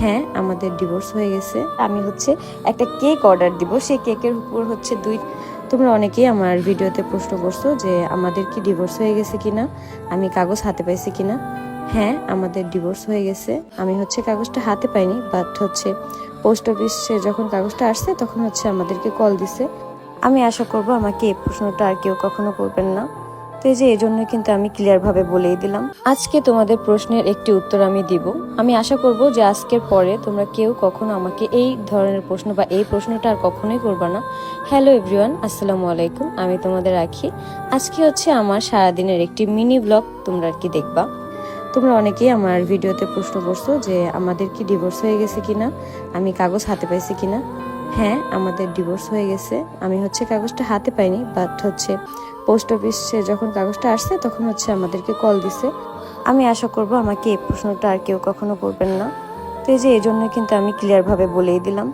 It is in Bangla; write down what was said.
হ্যাঁ আমাদের ডিভোর্স হয়ে গেছে। আমি হচ্ছে একটা কেক অর্ডার দিব। সেই কেকের উপর হচ্ছে দুই, তোমরা অনেকেই আমার ভিডিওতে প্রশ্ন করছ যে, আমাদের কি ডিভোর্স হয়ে গেছে কিনা? আমি কাগজ হাতে পাইছি কিনা? হ্যাঁ আমাদের ডিভোর্স হয়ে গেছে। আমি হচ্ছে কাগজটা হাতে পাইনি বাট হচ্ছে পোস্ট অফিসে যখন কাগজটা আসছে, তখন হচ্ছে আমাদেরকে কল দিছে। আমি আশা করব আমাকে এই প্রশ্নটা আর কেউ কখনো করবেন না। তো এই যে এই জন্য কিন্তু আমি ক্লিয়ার ভাবে বলেই দিলাম। আজকে তোমাদের প্রশ্নের একটি উত্তর আমি দিব। আমি আশা করব যে আজকের পরে তোমরা কেউ কখনো আমাকে এই ধরনের প্রশ্ন বা এই প্রশ্নটা আর কখনোই করবে না। হ্যালো এভরিওয়ান আসসালামু আলাইকুম। আমি তোমাদের রাখি। আজকে হচ্ছে আমার সারাদিনের একটি মিনি ব্লগ তোমরা আর কি দেখবা। তোমরা অনেকেই আমার ভিডিওতে প্রশ্ন করছ যে, আমাদের কি ডিভোর্স হয়ে গেছে কিনা? আমি কাগজ হাতে পাইছি কিনা? হ্যাঁ আমাদের ডিভোর্স হয়ে গেছে। আমি হচ্ছে কাগজটা হাতে পাইনি বাট হচ্ছে পোস্ট অফিসে যখন কাগজটা আসছে, তখন হচ্ছে আমাদেরকে কল দিছে। আমি আশা করব আমাকে এই প্রশ্নটা আর কেউ কখনো করবেন না। তো এই যে, এই জন্য কিন্তু আমি ক্লিয়ারভাবে বলেই দিলাম।